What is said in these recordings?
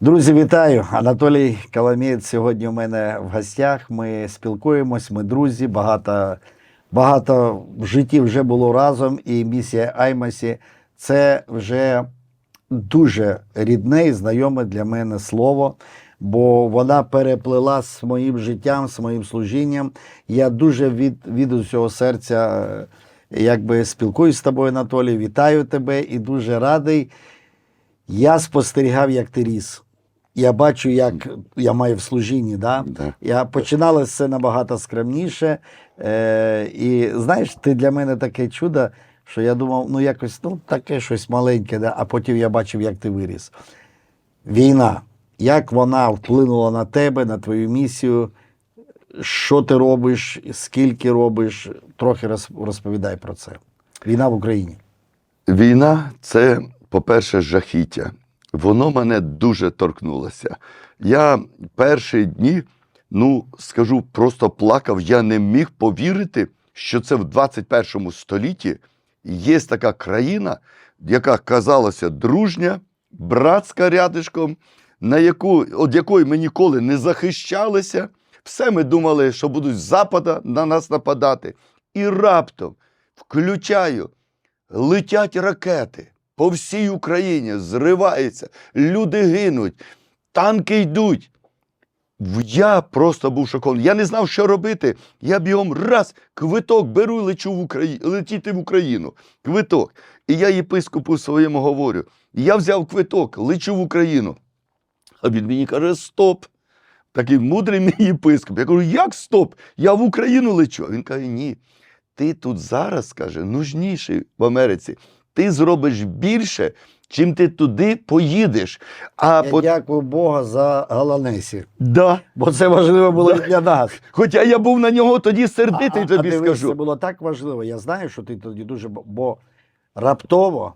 Друзі, вітаю! Анатолій Каламєць сьогодні у мене в гостях. Ми спілкуємось, ми друзі. Багато, багато в житті вже було разом, і місія Аймасі це вже дуже рідне і знайоме для мене слово, бо вона переплила з моїм життям, з моїм служінням. Я дуже від, від усього серця е, якби спілкуюсь з тобою, Анатолій. Вітаю тебе і дуже радий. Я спостерігав, як ти ріс. Я бачу, як я маю в служінні. Да? Да. Я починала все набагато скромніше. Е, і знаєш, ти для мене таке чудо, що я думав, ну якось ну, таке щось маленьке, да? а потім я бачив, як ти виріс. Війна, як вона вплинула на тебе, на твою місію, що ти робиш, скільки робиш, трохи розповідай про це. Війна в Україні. Війна це, по-перше, жахіття. Воно мене дуже торкнулося. Я перші дні, ну скажу, просто плакав. Я не міг повірити, що це в 21 столітті є така країна, яка казалася дружня, братська рядишком, на яку, от якої ми ніколи не захищалися. Все ми думали, що будуть з запада на нас нападати. І раптом включаю летять ракети по всій Україні, зривається, люди гинуть, танки йдуть. Я просто був шокований. Я не знав, що робити. Я бігом раз квиток беру і лечу в Украї... летіти в Україну. Квиток. І я єпископу своєму говорю: я взяв квиток, лечу в Україну. А він мені каже: стоп. Такий мудрий мій єпископ. Я кажу, як стоп? Я в Україну лечу. А він каже, ні. Ти тут зараз, каже, нужніший в Америці. Ти зробиш більше, чим ти туди поїдеш. А Я по... дякую Бога за Галанесі, да. бо це важливо було і для нас. Хоча я був на нього тоді сердитий, А- а тобі дивись, скажу. Це було так важливо. Я знаю, що ти тоді дуже. Бо раптово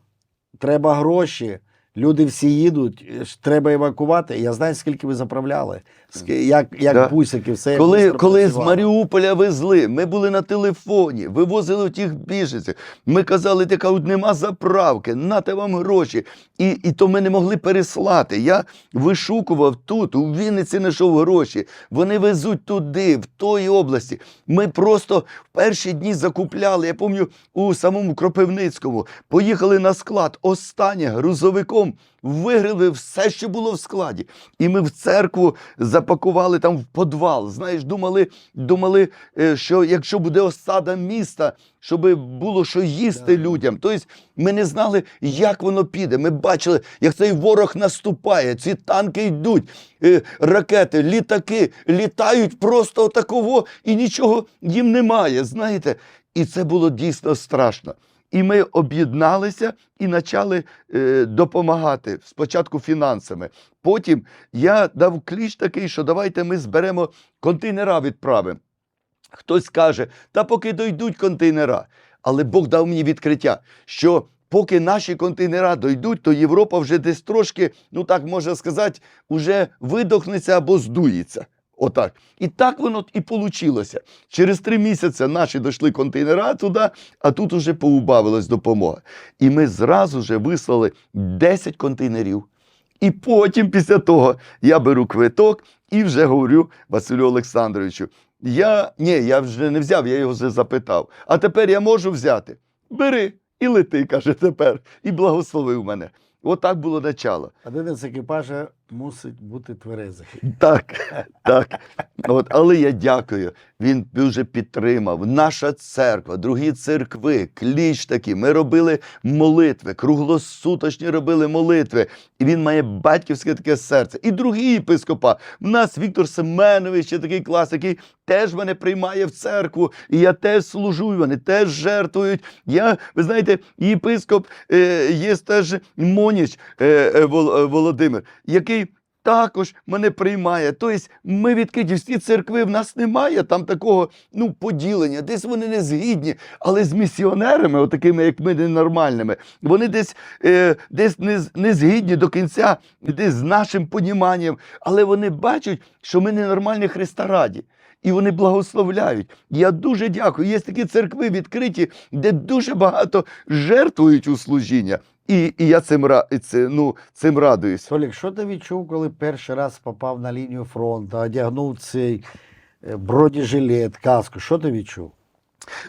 треба гроші, люди всі їдуть, е, треба евакувати. Я знаю, скільки ви заправляли, як, як Да. бусики, все. як Коли, бистро коли з. Маріуполя везли, ми були на телефоні, вивозили тих біженців. Ми казали, ти кажуть, нема заправки, нате вам гроші. І, і то ми не могли переслати. Я вишукував тут, у Вінниці знайшов гроші. Вони везуть туди, в тої області. Ми просто в перші дні закупляли. Я пам'ятаю, у самому Кропивницькому поїхали на склад останнє грузовиком. Виграли все, що було в складі. І ми в церкву запакували там в подвал. Знаєш, думали, думали, е, що якщо буде осада міста, щоб було що їсти Да. людям. Тобто ми не знали, як воно піде. Ми бачили, як цей ворог наступає, ці танки йдуть, е, ракети, літаки літають просто отаково, і нічого їм немає. Знаєте, і це було дійсно страшно. І ми об'єдналися і почали е, допомагати спочатку фінансами. Потім я дав кліч такий, що давайте ми зберемо контейнера відправимо. Хтось каже, та поки дойдуть контейнера. Але Бог дав мені відкриття, що поки наші контейнера дойдуть, то Європа вже десь трошки, ну так можна сказати, вже видохнеться або здується. Отак. І так воно і вийшло. Через три місяці наші дійшли контейнера туди, а тут уже поубавилась допомога. І ми зразу же вислали 10 контейнерів. І потім, після того, я беру квиток і вже говорю Василю Олександровичу. Я ні, я вже не взяв, я його вже запитав. А тепер я можу взяти. Бери і лети, каже тепер, і благословив мене. Отак було начало. Один із екіпажа мусить бути тверезий. Так, так. От, але я дякую. Він дуже підтримав. Наша церква, другі церкви, кліч такі. Ми робили молитви, круглосуточні робили молитви. І він має батьківське таке серце. І другі єпископа. В нас Віктор Семенович, ще такий клас, який теж мене приймає в церкву. І я теж служу, і вони теж жертвують. Я, ви знаєте, єпископ е, є теж Моніч е, е, е, Володимир, який також мене приймає. Тобто ми відкриті всі церкви, в нас немає там такого ну, поділення. Десь вони не згідні, але з місіонерами, отакими, як ми, ненормальними, вони десь, е, десь не, не згідні до кінця, десь з нашим поніманням, але вони бачать, що ми ненормальні Христа раді. І вони благословляють. Я дуже дякую. Є такі церкви відкриті, де дуже багато жертвують у служіння. І, і я цим, і це, ну, цим радуюсь. Толік, що ти відчув, коли перший раз попав на лінію фронту, одягнув цей е, бронежилет, каску? Що ти відчув?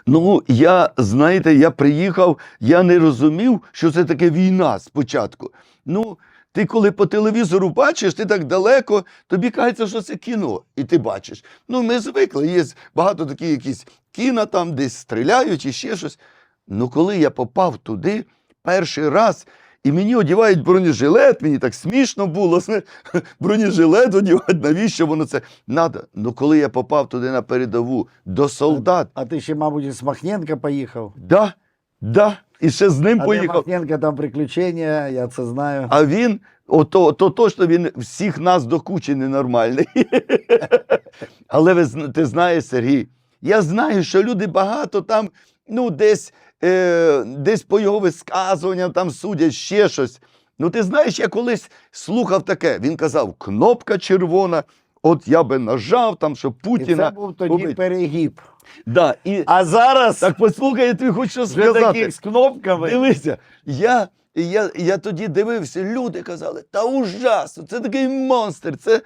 Ну, я, знаєте, я приїхав, я не розумів, що це таке війна спочатку. Ну, ти коли по телевізору бачиш, ти так далеко, тобі кажеться, що це кіно, і ти бачиш. Ну, ми звикли, є багато такі якісь кіно там, десь стріляють і ще щось. Ну, коли я попав туди перший раз, і мені одягають бронежилет, мені так смішно було. Бронежилет одягати, навіщо воно це надо? Ну, коли я попав туди на передову до солдат, А ти ще, мабуть, із Махненка поїхав. Да, да. І ще з ним А поїхав. Махненка там приключення, я це знаю. А він, ото, то точно він всіх нас до кучі ненормальний. Але ви, ти знаєш, Сергій, я знаю, що люди багато там, ну, десь, е, десь по його висказуванням там судять ще щось. Ну, ти знаєш, я колись слухав таке. Він казав, кнопка червона, от я би нажав там, щоб І це був тоді убити. перегіб. Да, і, А зараз так послухай, я тобі хочу що вже сказати. таких з кнопками. Дивися, я, я, я тоді дивився, люди казали, та ужасно, це такий монстр. Це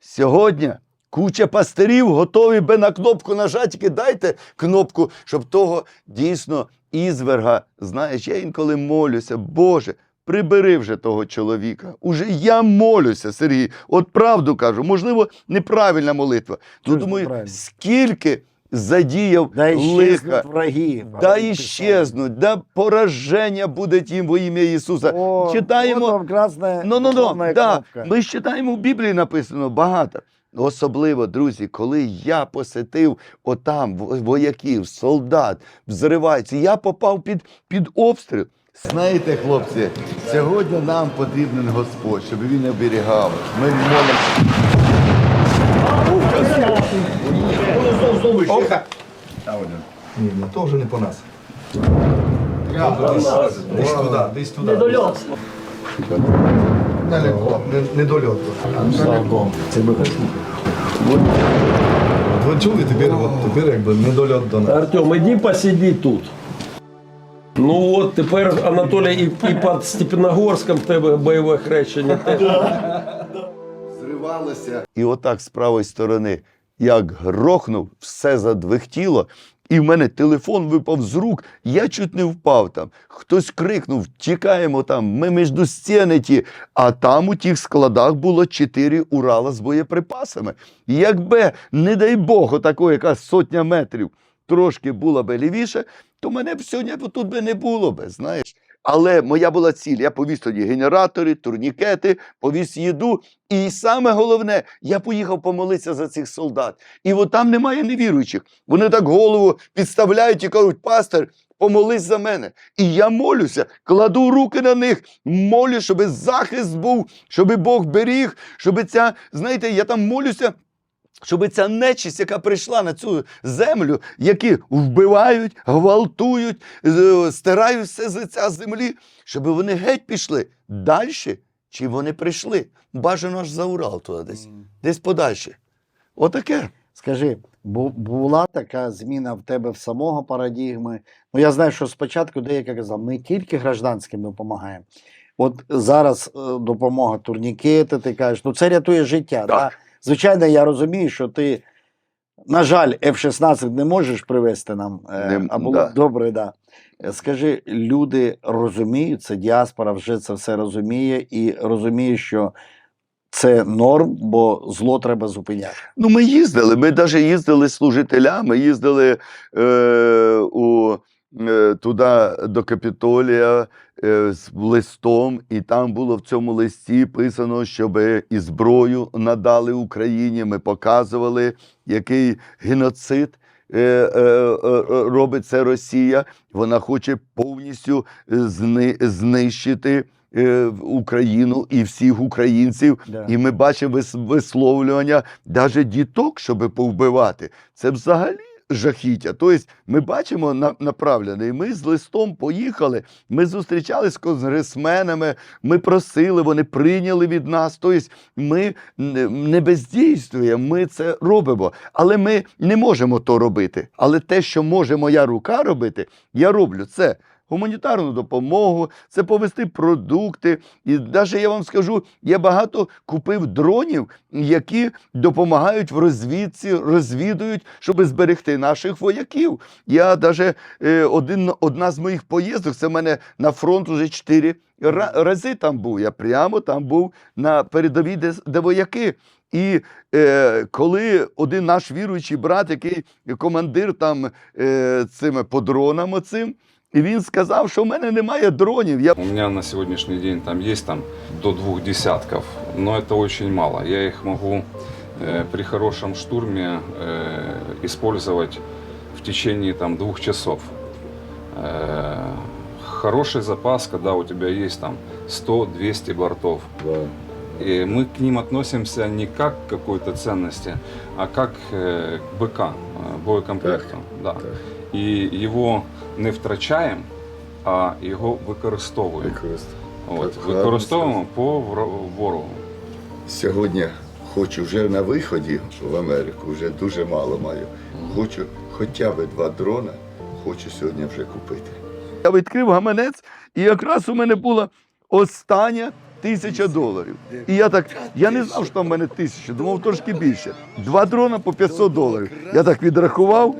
сьогодні куча пастирів готові би на кнопку нажати, тільки дайте кнопку, щоб того дійсно ізверга. Знаєш, я інколи молюся, Боже. Прибери вже того чоловіка. Уже я молюся, Сергій. От правду кажу, можливо, неправильна молитва. Ну, Чого думаю, неправильно? скільки задіяв Да лиха. враги. Да іщезнуть, да пораження буде тим во ім'я Ісуса. О, Читаємо. Ну, ну, ну, да. Ми ж читаємо в Біблії написано багато. Особливо, друзі, коли я посетив отам вояків, солдат, взриваються, я попав під, під обстріл. Знаєте, хлопці, сьогодні нам потрібен Господь, щоб він оберігав. Ми молимося. Ні, ні, то вже не по нас. Десь туди, десь туди. Недольот. Далеко, не- Це би Ви чули, тепер, от, тепер якби недольот до нас. Артем, іди посиди тут. Ну от тепер Анатолій і, і під Степногорськом в тебе бойове хрещення. теж. зривалося. І отак з правої сторони, як грохнув, все задвихтіло. І в мене телефон випав з рук, я чуть не впав там. Хтось крикнув: тікаємо там, ми між стіни ті. А там у тих складах було чотири Урала з боєприпасами. Якби, не дай Бог, отако якась сотня метрів трошки була би лівіше, то мене б сьогодні тут би не було би, знаєш. Але моя була ціль. Я повіз тоді генератори, турнікети, повіз їду. І саме головне, я поїхав помолитися за цих солдат. І от там немає невіруючих. Вони так голову підставляють і кажуть, пастор, помолись за мене. І я молюся, кладу руки на них, молю, щоб захист був, щоб Бог беріг, щоб ця, знаєте, я там молюся. Щоб ця нечисть, яка прийшла на цю землю, які вбивають, гвалтують, стирають все з лиця землі, щоб вони геть пішли далі, чи вони прийшли. Бажано аж за Урал туди десь, десь подальше. Отаке. Скажи, бу- була така зміна в тебе в самого парадігми? Ну, я знаю, що спочатку деяка казав, ми тільки гражданським допомагаємо. От зараз е, допомога турнікети, ти кажеш, ну це рятує життя. Так. Да? Звичайно, я розумію, що ти, на жаль, F-16 не можеш привезти нам, е, Не- а було да. добре, да. Е, Скажи, люди розуміють, це діаспора вже це все розуміє і розуміє, що це норм, бо зло треба зупиняти. Ну, ми їздили. Ми навіть їздили служителя, ми їздили е, у, туди до Капітолія е, з листом, і там було в цьому листі писано, щоб і зброю надали Україні. Ми показували, який геноцид. е, е, е, Робить це Росія, вона хоче повністю е, знищити е, Україну і всіх українців. Да. І ми бачимо висловлювання навіть діток, щоб повбивати. Це взагалі жахіття. Тобто ми бачимо на, направлений. Ми з листом поїхали, ми зустрічалися з конгресменами, ми просили, вони прийняли від нас. Тобто ми не, не бездійствуємо, ми це робимо. Але ми не можемо то робити. Але те, що може моя рука робити, я роблю це. Гуманітарну допомогу, це повезти продукти. І навіть я вам скажу, я багато купив дронів, які допомагають в розвідці, розвідують, щоб зберегти наших вояків. Я навіть е, один, одна з моїх поїздок, це в мене на фронт уже чотири рази там був. Я прямо там був на передовій, де, де вояки. І е, коли один наш віруючий брат, який командир там е, цими по дронам оцим, і він сказав, що в мене немає дронів. Я У меня на сегодняшний день там есть там до двух десятков, но это очень мало. Я их могу э, при хорошем штурме э, использовать в течение там двух часов. Э, хороший запас, когда у тебя есть там 100-200 бортов. И мы к ним относимся не как к какой-то ценности, а как э, к БК, э, боєкомплекту. Да. І його не втрачаємо, а його використовуємо. От, використовуємо по ворогу. Сьогодні хочу вже на виході в Америку, вже дуже мало маю. Хочу хоча б два дрона, хочу сьогодні вже купити. Я відкрив гаманець, і якраз у мене була остання тисяча доларів. І я так, я не знав, що там в мене тисяча, думав трошки більше. Два дрона по 500 доларів. Я так відрахував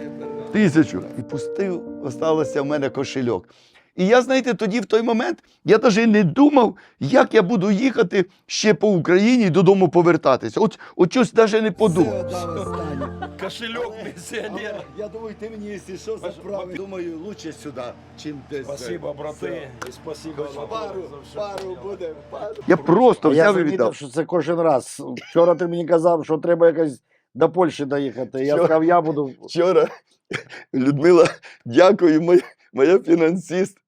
тисячу і пустив, осталося в мене кошельок. І я, знаєте, тоді в той момент я навіть не думав, як я буду їхати ще по Україні і додому повертатися. От, от щось навіть не подумав. Кошелек пенсионер. Я думаю, ти мені, якщо що, заправиш. Думаю, лучше сюди, чим десь. Спасибо, браты. И спасибо за Пару, пару буде, пару. Я просто Я взяв і замітив, віддав. що це кожен раз. Вчора ти мені казав, що треба якось до Польщі доїхати. Я сказав, я буду. Вчора Людмила, дякую, моя, моя фінансист.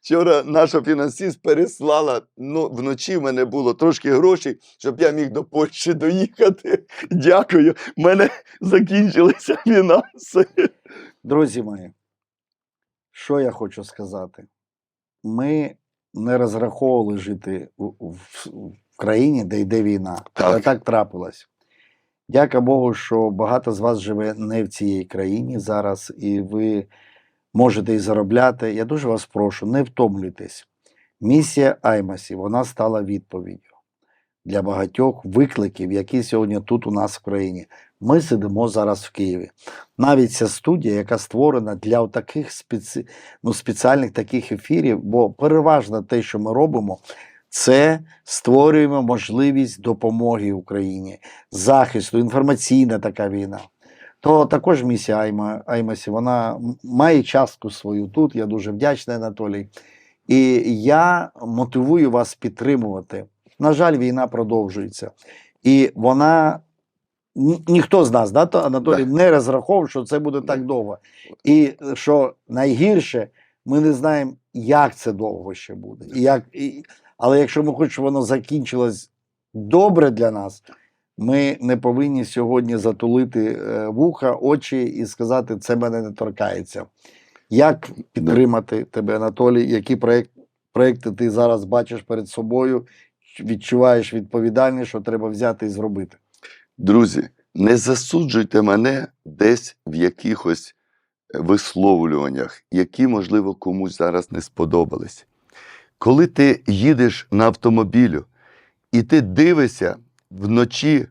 Вчора наша фінансист переслала. Ну, вночі в мене було трошки грошей, щоб я міг до Польщі доїхати. Дякую. В мене закінчилися фінанси. Друзі мої, що я хочу сказати? Ми не розраховували жити в, в, в країні, де йде війна. Але Так. так трапилось. Дяка Богу, що багато з вас живе не в цій країні зараз, і ви можете і заробляти. Я дуже вас прошу, не втомлюйтесь. Місія Аймасі вона стала відповіддю для багатьох викликів, які сьогодні тут у нас в країні. Ми сидимо зараз в Києві. Навіть ця студія, яка створена для таких спеці... ну, спеціальних таких ефірів, бо переважно те, що ми робимо, це створюємо можливість допомоги Україні, захисту, інформаційна така війна. То також місія Айма, Аймасі, вона має частку свою тут. Я дуже вдячний, Анатолій. І я мотивую вас підтримувати. На жаль, війна продовжується. І вона ні- ніхто з нас, да, то, Анатолій, не розраховував, що це буде так довго. І що найгірше, ми не знаємо, як це довго ще буде. І як, і, але якщо ми хочемо, щоб воно закінчилось добре для нас, ми не повинні сьогодні затулити е, вуха, очі і сказати, це мене не торкається. Як підтримати тебе, Анатолій? Які проєкт, проєкти ти зараз бачиш перед собою? Відчуваєш відповідальність, що треба взяти і зробити? Друзі, не засуджуйте мене десь в якихось е, висловлюваннях, які, можливо, комусь зараз не сподобались. Коли ти їдеш на автомобілю і ти дивишся вночі,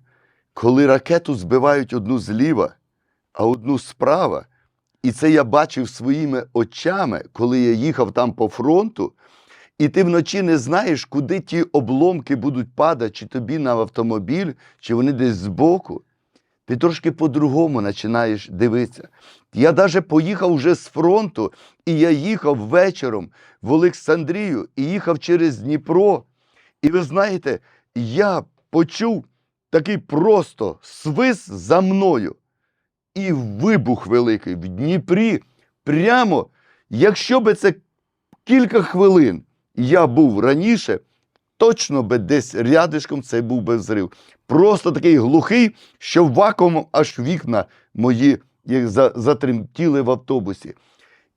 коли ракету збивають одну зліва, а одну справа, і це я бачив своїми очами, коли я їхав там по фронту, і ти вночі не знаєш, куди ті обломки будуть падати, чи тобі на автомобіль, чи вони десь збоку. Ти трошки по-другому починаєш дивитися. Я навіть поїхав вже з фронту, і я їхав вечором в Олександрію і їхав через Дніпро. І ви знаєте, я почув такий просто свис за мною. І вибух великий в Дніпрі. Прямо, якщо би це кілька хвилин я був раніше, точно би десь рядишком це був би взрив. Просто такий глухий, що вакуумом аж вікна мої як за- затремтіли в автобусі.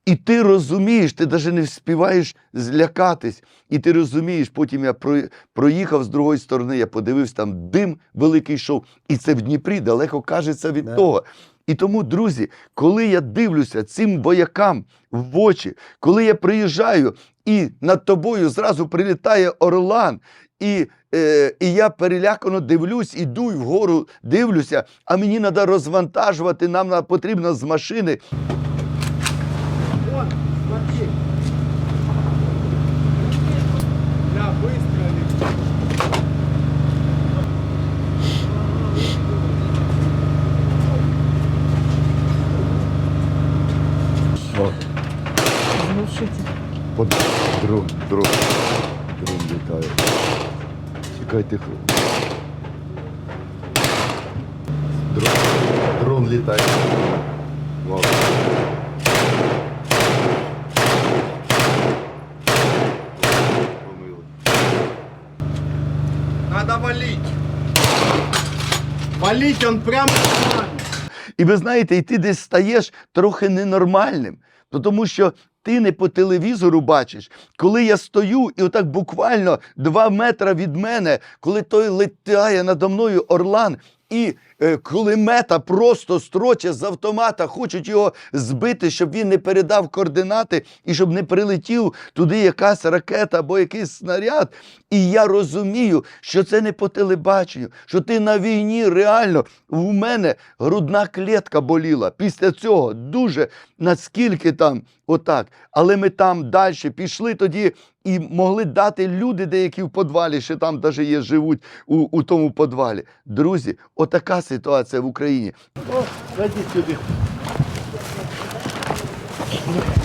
І ти розумієш, ти навіть не вспіваєш злякатись. І ти розумієш, потім я про- проїхав з другої сторони, я подивився, там дим великий йшов. І це в Дніпрі далеко кажеться від Да. того. І тому, друзі, коли я дивлюся цим воякам в очі, коли я приїжджаю і над тобою зразу прилітає орлан, і, е, і я перелякано дивлюсь, іду вгору, дивлюся, а мені треба розвантажувати, нам на- потрібно з машини. Чекайте. Дрон, дрон літає. Вау. Помилуй. Надо валить. Валить он прямо. І ви знаєте, і ти десь стаєш трохи ненормальним, тому що ти не по телевізору бачиш, коли я стою, і отак буквально два метри від мене, коли той летає надо мною орлан, і е, кулемета просто строче з автомата, хочуть його збити, щоб він не передав координати і щоб не прилетів туди якась ракета або якийсь снаряд. І я розумію, що це не по телебаченню, що ти на війні реально в мене грудна клітка боліла. Після цього дуже наскільки там отак. Але ми там далі пішли тоді і могли дати люди, деякі в подвалі, ще там навіть є, живуть у, у тому подвалі. Друзі, отака ситуація в Україні.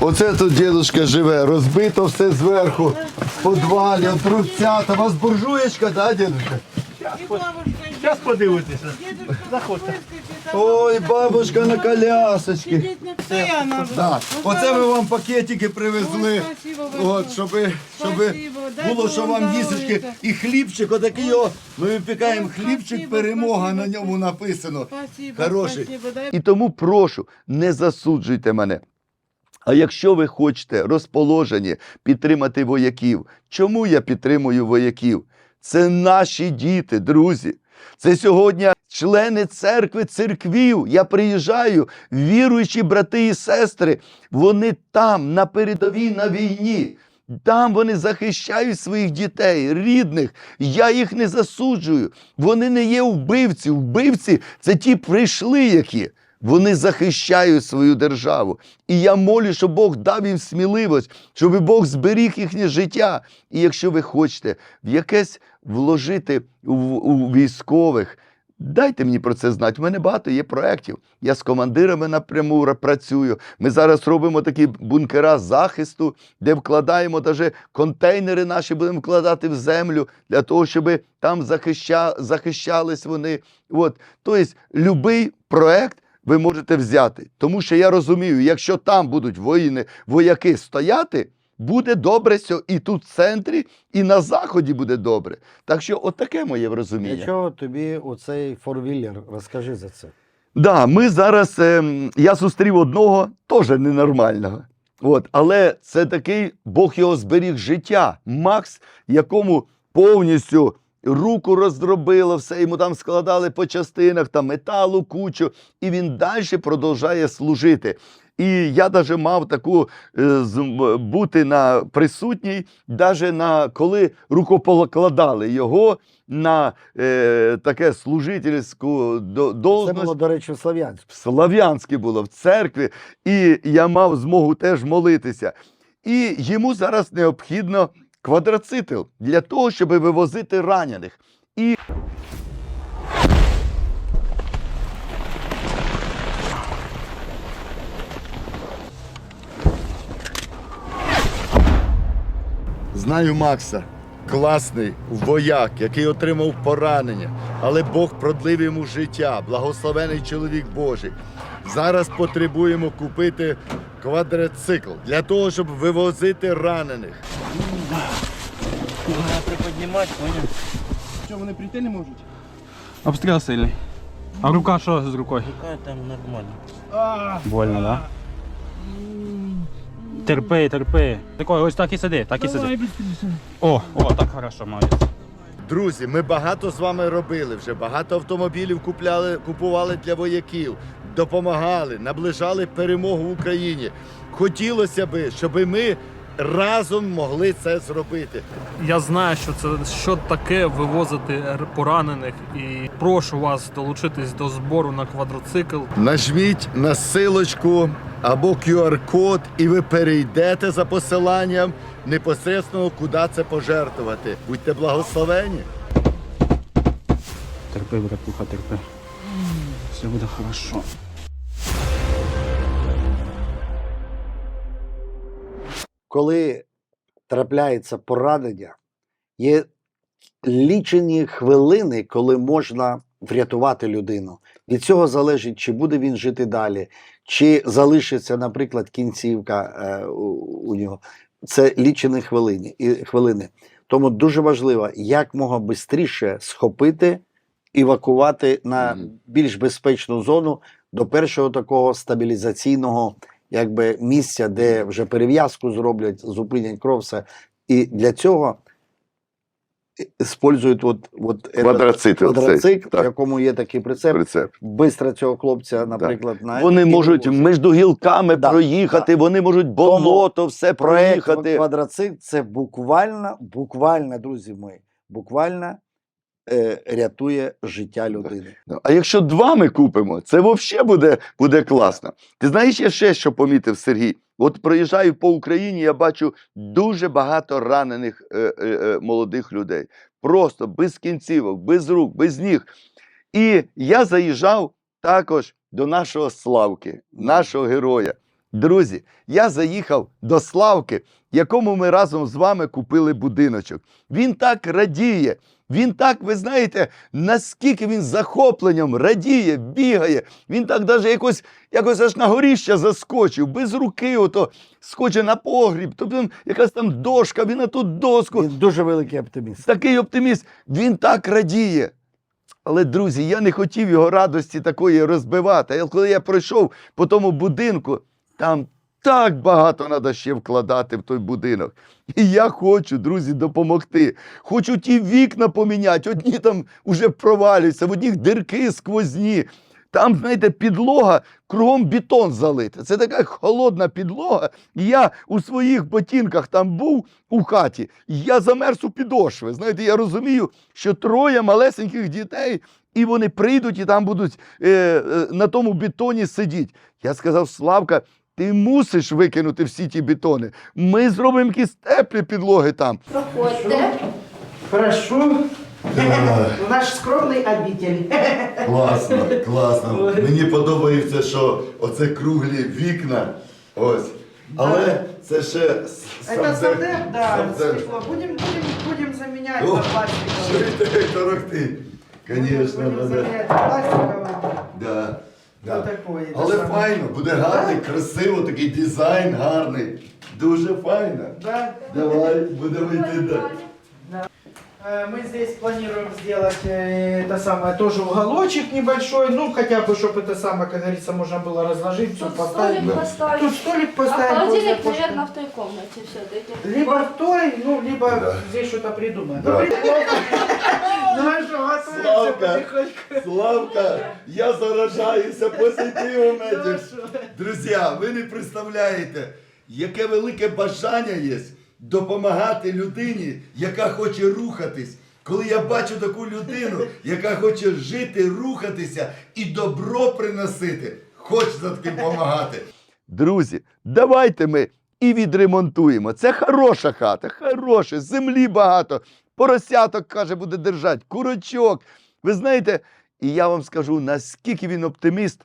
Оце тут дідусь живе, розбито все зверху, в подвалі, от трубцята. У вас буржуєчка, да, дідусь? Зараз подивитися. Ой, бабушка на колясочці. Оце ми вам пакетики привезли. От, щоб, щоб було, що вам їсочки і хлібчик, отакий його. Ми випікаємо хлібчик, перемога на ньому написано. Хороший. І тому прошу, не засуджуйте мене. А якщо ви хочете розположені підтримати вояків, чому я підтримую вояків? Це наші діти, друзі. Це сьогодні члени церкви, церквів. Я приїжджаю, віруючі брати і сестри, вони там, на передовій, на війні. Там вони захищають своїх дітей, рідних. Я їх не засуджую. Вони не є вбивці. Вбивці це ті прийшли, які. Вони захищають свою державу. І я молю, щоб Бог дав їм сміливість, щоб Бог зберіг їхнє життя. І якщо ви хочете в якесь вложити у, у військових, дайте мені про це знати. У мене багато є проєктів. Я з командирами напряму працюю. Ми зараз робимо такі бункера захисту, де вкладаємо навіть контейнери наші будемо вкладати в землю для того, щоб там захища, захищались вони. От. Тобто, будь-який проєкт ви можете взяти. Тому що я розумію, якщо там будуть воїни, вояки стояти, буде добре і тут в центрі, і на заході буде добре. Так що, отаке моє розуміння. Для чого тобі оцей форвіллер? Розкажи за це. Да, ми зараз. ем, я зустрів одного теж ненормального. От, але це такий Бог його зберіг життя. Макс, якому повністю руку роздробило, все йому там складали по частинах, там металу кучу, і він далі продовжує служити. І я навіть мав таку е, бути на присутній, навіть на коли рукопокладали його на е, таке служительську до- Це було, до речі, в Слов'янську. Слов'янське було в церкві, і я мав змогу теж молитися. І йому зараз необхідно квадроцикл для того, щоб вивозити ранених. І Знаю Макса, класний вояк, який отримав поранення, але Бог продлив йому життя, благословений чоловік Божий. Зараз потребуємо купити квадроцикл для того, щоб вивозити ранених. Що, вони прийти не можуть? Обстріл сильний. А рука що з рукою? Яка там нормально. Больно, да? Терпи, терпи. Такой, ось так і сиди, так і сиди. О, о, так хорошо, молодець. Друзі, ми багато з вами робили вже, багато автомобілів купляли, купували для вояків. допомагали, наближали перемогу в Україні. Хотілося би, щоб ми разом могли це зробити. Я знаю, що це що таке вивозити поранених, і прошу вас долучитись до збору на квадроцикл. Нажміть на силочку або QR-код, і ви перейдете за посиланням непосередньо, куди це пожертвувати. Будьте благословені. Терпи, братуха, терпи. Все буде хорошо. Коли трапляється поранення, є лічені хвилини, коли можна врятувати людину. Від цього залежить, чи буде він жити далі, чи залишиться, наприклад, кінцівка е, у, у нього. Це лічені хвилини, і, хвилини. Тому дуже важливо якмога швидше схопити, евакувати на більш безпечну зону до першого такого стабілізаційного якби, місця, де вже перев'язку зроблять, зупинять кров. Все. І для цього использують от, от этот Квадроцикл цей, квадроцикл, в так. якому є такий прицеп. Прицеп. Бистро цього хлопця, наприклад, на Вони можуть між гілками Да, проїхати, вони можуть болото, все проїхати. квадроцикл це буквально, буквально, друзі мої, буквально е, рятує життя людини. А якщо два ми купимо, це взагалі буде, буде класно. Ти знаєш, я ще що помітив, Сергій? От проїжджаю по Україні, я бачу дуже багато ранених е, е, е, молодих людей. Просто без кінцівок, без рук, без ніг. І я заїжджав також до нашого Славки, нашого героя. Друзі, я заїхав до Славки, якому ми разом з вами купили будиночок. Він так радіє. Він так, ви знаєте, наскільки він захопленням радіє, бігає. Він так даже якось, якось аж на горіще заскочив, без руки, ото скоче на погріб, тобто якась там дошка, він на ту доску. Він дуже великий оптиміст. Такий оптиміст, він так радіє. Але, друзі, я не хотів його радості такої розбивати. Але коли я пройшов по тому будинку, там так багато треба ще вкладати в той будинок. І я хочу, друзі, допомогти. Хочу ті вікна поміняти. Одні там уже провалюються, в одних дирки сквозні. Там, знаєте, підлога, кругом бетон залита. Це така холодна підлога. Я у своїх ботинках там був у хаті. Я замерз у підошви. Знаєте, я розумію, що троє малесеньких дітей, і вони прийдуть і там будуть е, е, на тому бетоні сидіти. Я сказав, Славка, ти мусиш викинути всі ті бетони. Ми зробимо якісь теплі підлоги там. Проходьте. Прошу. Наш скромний обитель. Класно, класно. Мені подобається, що оце круглі вікна. Ось. Але це ще Это да, дер- Будем, будем, будем заменять О, на Що пластиковое. ти торохти? Звісно, Будем да, да. заменять на. Да, да. Такої, Але саме. файно, буде гарний, красиво, такий дизайн гарний. Дуже файно. Да. Давай, будемо йти далі. Э, Мы здесь планируем сделать э, это самое тоже уголочек небольшой, ну хотя бы, чтобы это самое, как говорится, можно было разложить, все Тут поставить. столик поставить. Тут столик А поставить. холодильник, возле наверное, окошка. в той комнате все-таки. Либо в той, ну, либо Да. здесь что-то придумаем. Да. Ну а что, готовимся Славка. потихоньку. Славка, я заражаюся позитивом. Ну, этим. що? Друзі, ви не представляєте, яке велике бажання є допомагати людині, яка хоче рухатись. Коли я бачу таку людину, яка хоче жити, рухатися і добро приносити, хочеться таким допомагати. Друзі, давайте ми і відремонтуємо. Це хороша хата, хороша, землі багато. Поросяток, каже, буде держати, курочок. Ви знаєте, і я вам скажу, наскільки він оптиміст,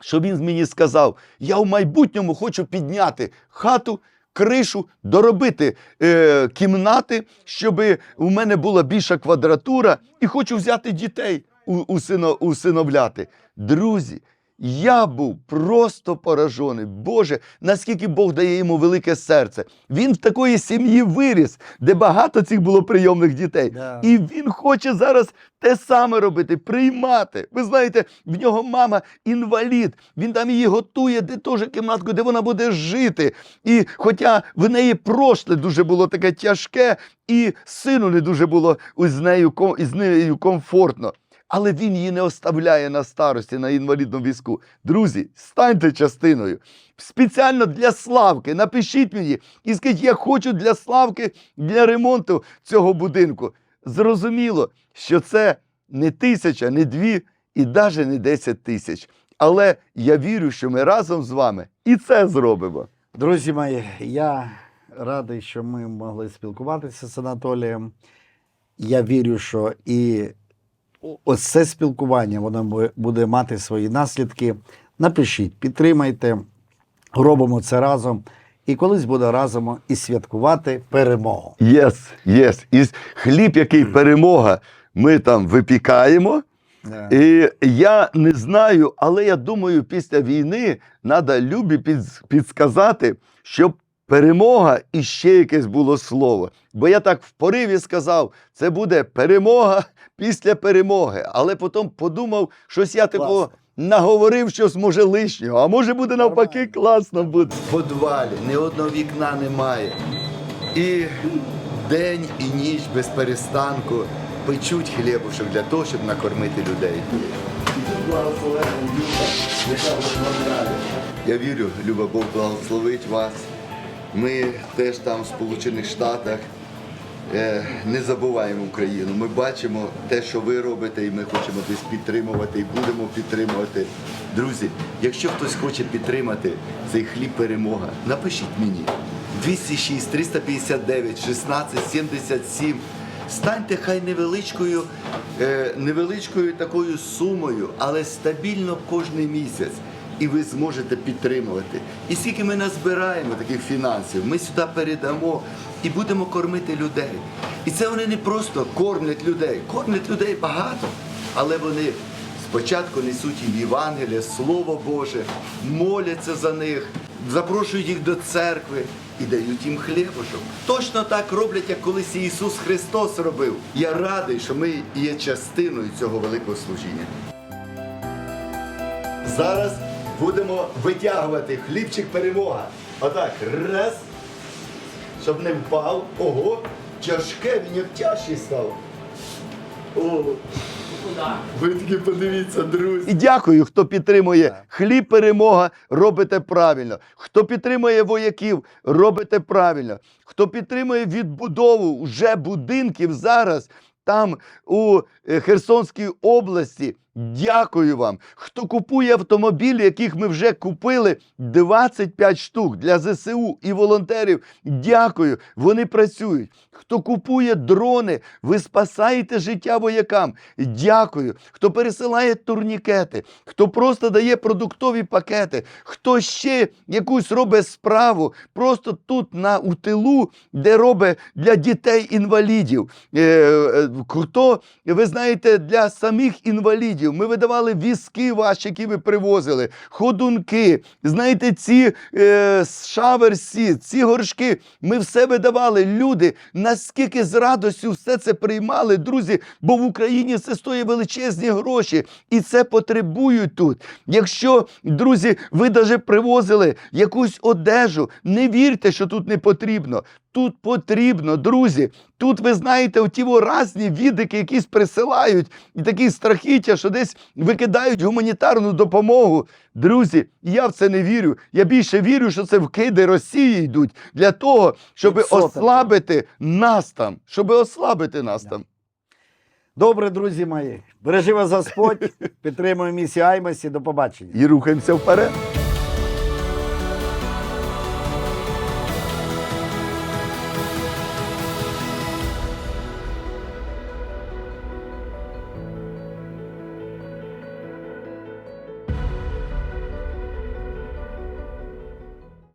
що він мені сказав: я в майбутньому хочу підняти хату. Кришу, доробити е, кімнати, щоб у мене була більша квадратура, і хочу взяти дітей усино, усиновляти. Друзі, я був просто поражений. Боже, наскільки Бог дає йому велике серце. Він в такої сім'ї виріс, де багато цих було прийомних дітей. Да. І він хоче зараз те саме робити, приймати. Ви знаєте, в нього мама інвалід. Він там її готує, де теж кімнатку, де вона буде жити. І хоча в неї прошле дуже було таке тяжке, і сину не дуже було з нею, з нею комфортно. Але він її не оставляє на старості, на інвалідному візку. Друзі, станьте частиною. Спеціально для Славки. Напишіть мені і скажіть, я хочу для Славки для ремонту цього будинку. Зрозуміло, що це не тисяча, не дві і навіть не 10 тисяч. Але я вірю, що ми разом з вами і це зробимо. Друзі мої, я радий, що ми могли спілкуватися з Анатолієм. Я вірю, що і ось це спілкування воно буде мати свої наслідки. Напишіть, підтримайте, робимо це разом. І колись буде разом і святкувати перемогу. Єс, єс. І хліб, який перемога, ми там випікаємо. Да. І я не знаю, але я думаю, після війни треба Любі під- підсказати, щоб перемога і ще якесь було слово. Бо я так в пориві сказав, це буде перемога після перемоги. Але потім подумав, щось я Класно. наговорив щось може лишнього, а може буде навпаки класно буде. В подвалі ні одного вікна немає. І день і ніч без перестанку печуть хлібушок для того, щоб накормити людей. Я вірю, Люба Бог благословить вас. Ми теж там в Сполучених Штатах е, не забуваємо Україну. Ми бачимо те, що ви робите, і ми хочемо десь підтримувати, і будемо підтримувати. Друзі, якщо хтось хоче підтримати цей хліб перемога, напишіть мені 206 359 16 77. Станьте хай невеличкою, е, невеличкою такою сумою, але стабільно кожний місяць. І ви зможете підтримувати. І скільки ми назбираємо таких фінансів, ми сюди передамо і будемо кормити людей. І це вони не просто кормлять людей, кормлять людей багато, але вони спочатку несуть їм Євангеліє, Слово Боже, моляться за них, запрошують їх до церкви і дають їм хлібушок. Точно так роблять, як колись Ісус Христос робив. Я радий, що ми є частиною цього великого служіння. Зараз будемо витягувати хлібчик перемога. Отак, раз. Щоб не впав. Ого, тяжке, він як тяжчий став. О, ви таки подивіться, друзі. І дякую, хто підтримує хліб перемога, робите правильно. Хто підтримує вояків, робите правильно. Хто підтримує відбудову вже будинків зараз. Там у е, Херсонській області. Дякую вам. Хто купує автомобілі, яких ми вже купили 25 штук для ЗСУ і волонтерів. Дякую. Вони працюють. Хто купує дрони, ви спасаєте життя воякам. Дякую. Хто пересилає турнікети, хто просто дає продуктові пакети, хто ще якусь робить справу, просто тут на у тилу, де робить для дітей-інвалідів. Е, е, хто, ви знаєте, для самих інвалідів. Ми видавали візки ваші, які ви привозили, ходунки, знаєте, ці е, шаверсі, ці горшки. Ми все видавали. Люди наскільки з радостю все це приймали, друзі, бо в Україні це стоїть величезні гроші, і це потребують тут. Якщо, друзі, ви даже привозили якусь одежу, не вірте, що тут не потрібно. Тут потрібно, друзі. Тут ви знаєте, оті во разні відики якісь присилають, і такі страхіття, що десь викидають гуманітарну допомогу. Друзі, я в це не вірю. Я більше вірю, що це вкиди Росії йдуть для того, щоб ослабити нас там, щоб ослабити нас там. Добре, друзі мої. Бережи вас Господь, підтримуємо місію Аймасі. До побачення. І рухаємося вперед.